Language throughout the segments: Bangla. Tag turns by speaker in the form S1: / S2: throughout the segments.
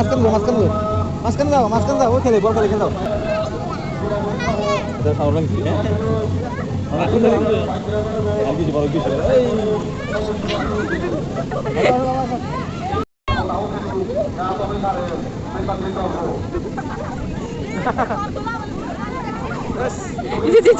S1: বল মারো যাও
S2: মাঝখানে দাও মাঝখানে দাও মাঝখানে দাও মাঝখানে দাও ও খেলে বল খেলে খেলে দাও এটা ফাউল লাগছে হ্যাঁ আর কিছু বড় কিছু এই
S1: জি জি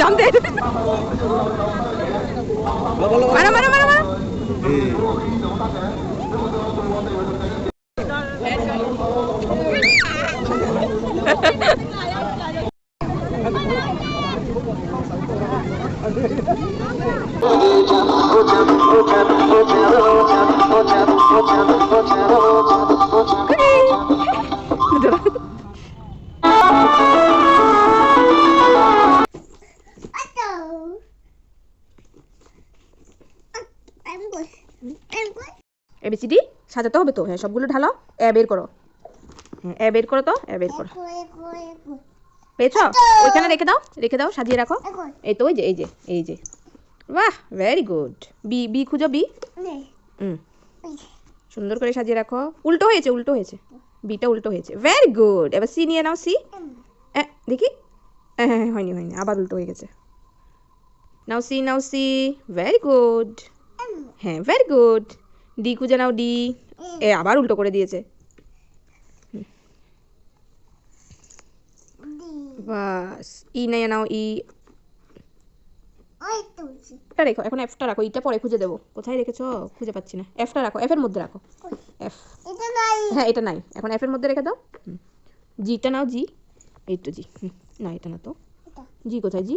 S1: এবিসিডি সাজাতে হবে তো। হ্যাঁ সবগুলো ঢালো এ বের করো। এ বের করো তো এ বের করো।
S3: echo.
S1: ওইখানে রেখে দাও রেখে দাও সাজিয়ে রাখো। এই তো ওই যে এই যে এই যে। বাহ ভেরি গুড বি বি খুঁজো বি হুম। সুন্দর করে সাজিয়ে রাখো। উল্টো হয়েছে উল্টো হয়েছে। বিটা উল্টো হয়েছে। ভেরি গুড এবার সি নিয়ে নাও সি দেখি। হ্যাঁ হ্যাঁ, হয়নি হয়নি। আবার উল্টো হয়ে গেছে। নাও সি নাও সি ভেরি গুড হ্যাঁ ভেরি গুড ডি খুঁজে নাও ডি এ আবার উল্টো করে দিয়েছে। বাস ই নিয়ে নাও ই. এটা রেখো এখন এফটা রাখো ইটা পরে খুঁজে দেবো। কোথায় রেখেছো? খুঁজে পাচ্ছি না। এফটা রাখো এফের মধ্যে রাখো। এফ. হ্যাঁ এটা নাই। এখন এফের মধ্যে রেখে দাও। জিটা নাও জি এই তো জি না এটা না তো। জি কোথায় জি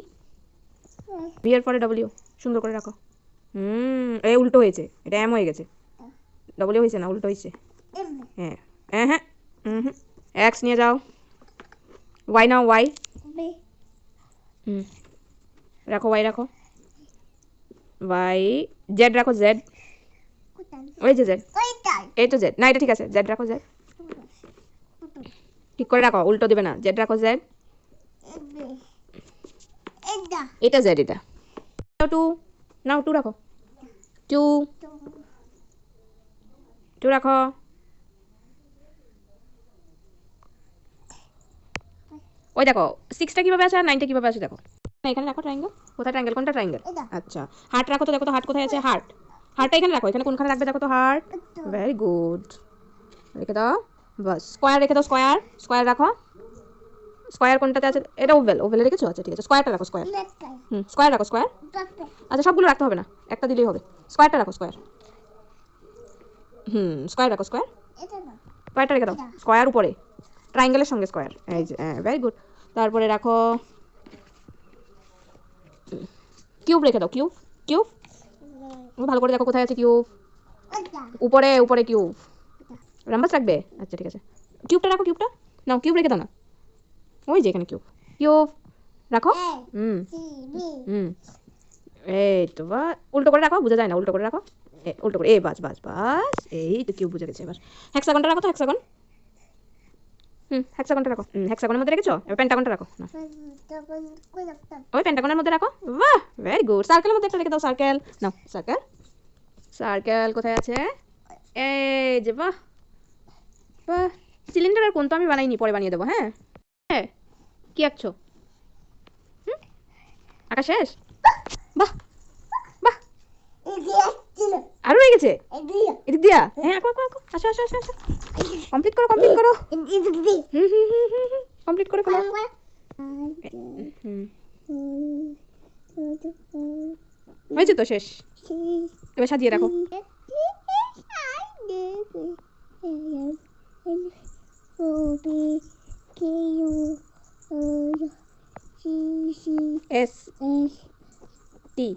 S1: এর পরে ডব্লিউ সুন্দর করে রাখো। হুম এ উল্টো হয়েছে। এটা এম হয়ে গেছে। ডব্লিউ হয়েছে না উল্টো হয়েছে। হ্যাঁ। হ্যাঁ হ্যাঁ। হুম হুম। এক্স নিয়ে যাও। ওয়াই নাও ওয়াই. হুম রাখো ওয়াই রাখো ওয়াই জেড রাখো জেড. ওই যে জেড. এই তো জেড না এটা ঠিক আছে. জেড রাখো জেড ঠিক করে রাখো উল্টো দেবে না। জেড রাখো জেড. এটা। জেড এটা। টু নাও টু রাখো। টু টু রাখো। ওই দেখো সিক্সটা কীভাবে আছে আর নাইনটা কীভাবে আছে দেখো। না এখানে রাখো ট্রাইঙ্গেল কোথায় ট্রাইঙ্গেল কোনটা ট্রাইঙ্গেল আচ্ছা হার্ট রাখো তো দেখো তো হার্ট কোথায় আছে? হার্ট হার্টটা এখানে রাখো এখানে কোনখানে রাখবে দেখো তো হার্ট ভেরি গুড রেখে দাও বাস। স্কোয়ার রেখে দাও স্কোয়ার স্কোয়ার রাখো। স্কোয়ার কোনটাতে আছে? এটা ওভেল ওভেলে রেখেছো? আচ্ছা ঠিক আছে। স্কোয়ারটা রাখো স্কোয়ার হুম স্কোয়ার রাখো স্কোয়ার আচ্ছা সবগুলো রাখতে হবে না একটা দিলেই হবে। স্কোয়ারটা রাখো স্কোয়ার হুম স্কোয়ার রাখো স্কোয়ার. স্কোয়ারটা রেখে দাও স্কোয়ার উপরে। ট্রাইঙ্গেলের সঙ্গে স্কোয়ার এই যে হ্যাঁ ভেরি গুড তারপরে রাখো কিউব রেখে দাও কিউব কিউব ভালো করে দেখো কোথায় আছে কিউব উপরে উপরে কিউব রাম্বাস রাখবে? আচ্ছা ঠিক আছে। কিউবটা রাখো কিউবটা নাও কিউব রেখে দাও না। ওই যে এখানে কিউব কিউব রাখো। হুম। হুম। এই তো বা উল্টো করে রাখো বোঝা যায় না উল্টো করে রাখো। উল্টো করে এ বাস বাস বাস এই তো কিউব বুঝে গেছে এবার। হ্যাক্সাগনটা রাখো তো হ্যাক্সাগন হুম হ্যাক্সাগনটা রাখো। হুম হ্যাক্সাগনের মধ্যে রেখেছো? এবার পেন্টাগনটা রাখো। না।
S3: Double. Kutan.
S1: ওই পেন্টাগনের মধ্যে রাখো। বাহ ভেরি গুড সার্কেলের মধ্যে একটা রেখে দাও সার্কেল নাও সার্কেল সার্কেল কোথায় আছে? এই যে বাহ। বাহ সিলিন্ডারের কোন তো আমি বানাইনি পরে বানিয়ে দেবো হ্যাঁ? হ্যাঁ কি আঁকছো? হুম? আঁকা শেষ? বাহ বাহ. আরও রয়ে গেছে? এদিক দিয়া? হ্যাঁ আঁকো আঁকো আঁকো। আসো আসো আসো আসো। কমপ্লিট করো কমপ্লিট করো। কমপ্লিট করে ফেলো। হয়েছে তো শেষ। এবার সাজিয়ে রাখো। S T